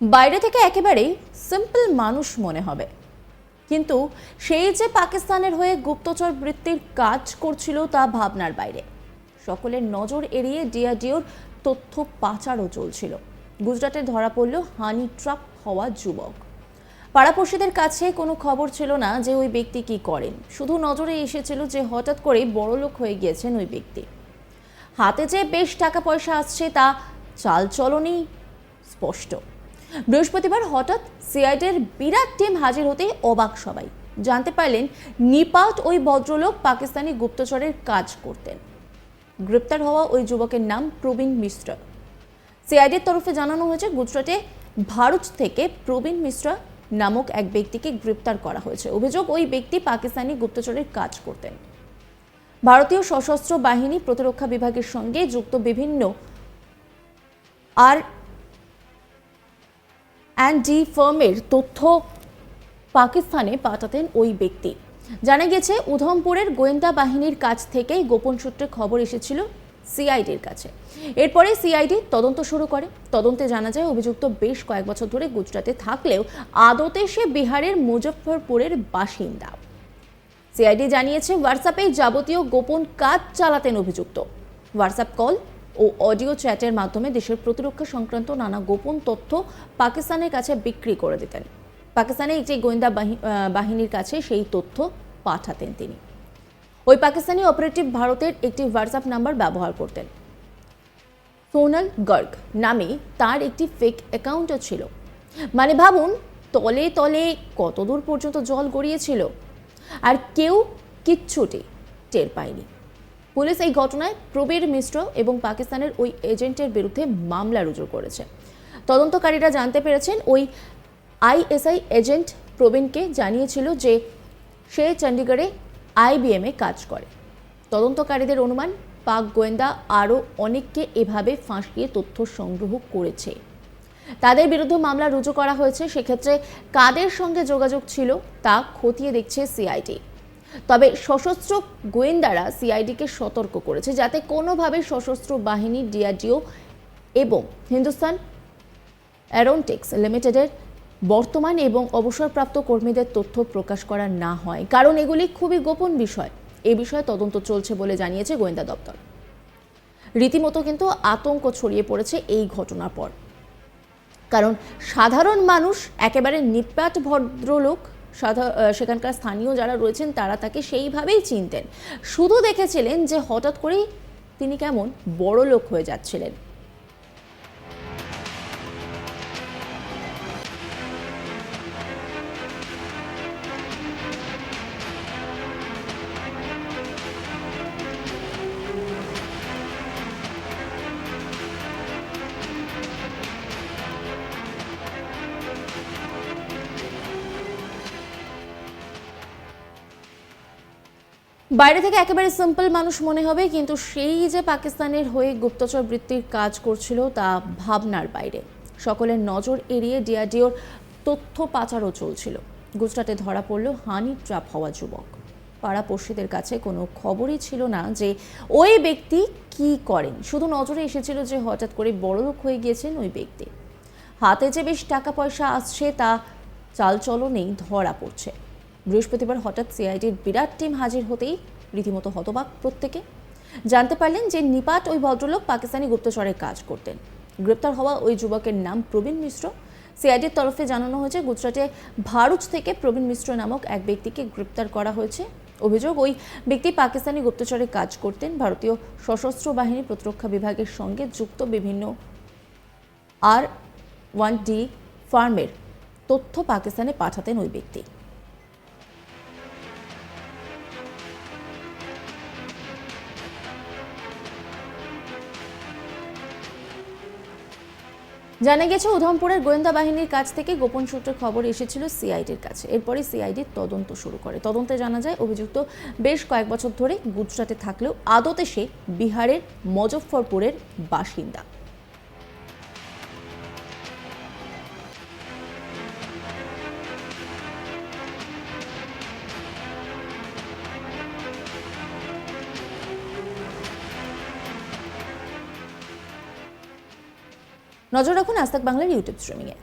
বাইরে থেকে একেবারেই সিম্পল মানুষ মনে হবে। কিন্তু সেই যে পাকিস্তানের হয়ে গুপ্তচর বৃত্তির কাজ করছিল তা ভাবনার বাইরে। সকলের নজর এড়িয়ে ডিআরডিওর তথ্য পাচারও চলছিল। গুজরাটে ধরা পড়ল হানি ট্রাপ হওয়া যুবক। পাড়াপড়শিদের কাছে কোনো খবর ছিল না যে ওই ব্যক্তি কি করেন। শুধু নজরে এসেছিল যে হঠাৎ করেই বড়লোক হয়ে গিয়েছেন ওই ব্যক্তি। হাতে যে বেশ টাকা পয়সা আসছে তা চালচলনই স্পষ্ট। বৃহস্পতিবার হঠাৎ সিআইডির বিরাট টিম হাজির হতেই অবাক সবাই। জানতে পারলেন নিপাট ওই ভদ্রলোক পাকিস্তানি গুপ্তচরের কাজ করতেন। গ্রেপ্তার হওয়া ওই যুবকের নাম প্রবীণ মিশ্র। সিআইডির তরফে জানানো হয়েছে, গুজরাটে ভারত থেকে প্রবীণ মিশ্রা নামক এক ব্যক্তিকে গ্রেপ্তার করা হয়েছে। অভিযোগ, ওই ব্যক্তি পাকিস্তানি গুপ্তচরের কাজ করতেন। ভারতীয় সশস্ত্র বাহিনী প্রতিরক্ষা বিভাগের সঙ্গে যুক্ত বিভিন্ন আর অ্যান্ড ডি ফার্মের তথ্য পাকিস্তানে পাঠাতেন ওই ব্যক্তি। জানা গেছে, উধমপুরের গোয়েন্দা বাহিনীর কাছ থেকেই গোপন সূত্রে খবর এসেছিল সিআইডির কাছে। এরপরে সিআইডি তদন্ত শুরু করে। তদন্তে জানা যায়, অভিযুক্ত বেশ কয়েক বছর ধরে গুজরাটে থাকলেও আদতে সে বিহারের মুজফ্ফরপুরের বাসিন্দা। সিআইডি জানিয়েছে, হোয়াটসঅ্যাপে যাবতীয় গোপন কাজ চালাতেন অভিযুক্ত। হোয়াটসঅ্যাপ কল ও অডিও চ্যাটের মাধ্যমে দেশের প্রতিরক্ষা সংক্রান্ত নানা গোপন তথ্য পাকিস্তানের কাছে বিক্রি করে দিতেন। পাকিস্তানের একটি গোয়েন্দা বাহি- বাহিনীর কাছে সেই তথ্য পাঠাতেন তিনি। ওই পাকিস্তানি অপারেটিভ ভারতের একটি হোয়াটসঅ্যাপ নাম্বার ব্যবহার করতেন। সোনাল গর্গ নামে তার একটি ফেক অ্যাকাউন্টও ছিল। মানে ভাবুন, তলে তলে কত দূর পর্যন্ত জল গড়িয়েছিল। আর কেউ কিচ্ছুটি টের পায়নি। পুলিশ এই ঘটনায় প্রবীর মিশ্র এবং পাকিস্তানের ওই এজেন্টের বিরুদ্ধে মামলা রুজু করেছে। তদন্তকারীরা জানতে পেরেছেন, ওই আইএসআই এজেন্ট প্রবীণকে জানিয়েছিল যে সে চণ্ডীগড়ে আইবিএমে কাজ করে। তদন্তকারীদের অনুমান, পাক গোয়েন্দা আরও অনেককে এভাবে ফাঁসিয়ে তথ্য সংগ্রহ করেছে। তাদের বিরুদ্ধে মামলা রুজু করা হয়েছে, সেক্ষেত্রে কাদের সঙ্গে যোগাযোগ ছিল তা খতিয়ে দেখছে সিআইডি। তবে সশস্ত্র গোয়েন্দারা সিআইডিকে সতর্ক করেছে যাতে কোনোভাবে সশস্ত্র বাহিনী, ডিআরডিও এবং হিন্দুস্তান অ্যারোনটিক্স লিমিটেডের বর্তমান এবং অবসরপ্রাপ্ত কর্মীদের তথ্য প্রকাশ করা না হয়। কারণ এগুলি খুবই গোপন বিষয়। এ বিষয়ে তদন্ত চলছে বলে জানিয়েছে গোয়েন্দা দপ্তর। রীতিমতো কিন্তু আতঙ্ক ছড়িয়ে পড়েছে এই ঘটনার পর। কারণ সাধারণ মানুষ একেবারে নিপাট ভদ্রলোক সেখানকার স্থানীয় যারা রয়েছেন তারা তাকে সেইভাবেই চিনতেন। শুধু দেখেছিলেন যে হঠাৎ করেই তিনি কেমন বড় লোক হয়ে যাচ্ছিলেন। বাইরে থেকে একেবারে সিম্পল মানুষ মনে হবে, কিন্তু সেই যে পাকিস্তানের হয়ে গুপ্তচর বৃত্তির কাজ করছিল তা ভাবনার বাইরে। সকলের নজর এড়িয়ে ডিআরডিওর তথ্য পাচারও চলছিল। গুজরাটে ধরা পড়ল হানি ট্রাপ হওয়া যুবক। পাড়াপড়শিদের কাছে কোনো খবরই ছিল না যে ওই ব্যক্তি কি করেন। শুধু নজরে এসেছিল যে হঠাৎ করে বড়লোক হয়ে গিয়েছেন ওই ব্যক্তি। হাতে যে বেশ টাকা পয়সা আসছে তা চালচলনেই ধরা পড়ছে। বৃহস্পতিবার হঠাৎ সিআইডির বিরাট টিম হাজির হতেই রীতিমতো হতবাক প্রত্যেকে। জানতে পারলেন যে নিপাট ওই ভদ্রলোক পাকিস্তানি গুপ্তচরের কাজ করতেন। গ্রেপ্তার হওয়া ওই যুবকের নাম প্রবীণ মিশ্র। সিআইডির তরফে জানানো হয়েছে, গুজরাটে ভারত থেকে প্রবীণ মিশ্র নামক এক ব্যক্তিকে গ্রেপ্তার করা হয়েছে। অভিযোগ, ওই ব্যক্তি পাকিস্তানি গুপ্তচরে কাজ করতেন। ভারতীয় সশস্ত্র বাহিনী প্রতিরক্ষা বিভাগের সঙ্গে যুক্ত বিভিন্ন আর ওয়ান ডি ফার্মের তথ্য পাকিস্তানে পাঠাতেন ওই ব্যক্তি। জানা গেছে, উধমপুরের গোয়েন্দা বাহিনীর কাছ থেকে গোপন সূত্রে খবর এসেছিল সিআইডির কাছে। এরপরে সিআইডি তদন্ত শুরু করে। তদন্তে জানা যায়, অভিযুক্ত বেশ কয়েক বছর ধরে গুজরাটে থাকলেও আদতে সে বিহারের মজফ্ফরপুরের বাসিন্দা। নজর রাখুন আস্তাক বাংলার ইউটিউব স্ট্রিমিংয়ে।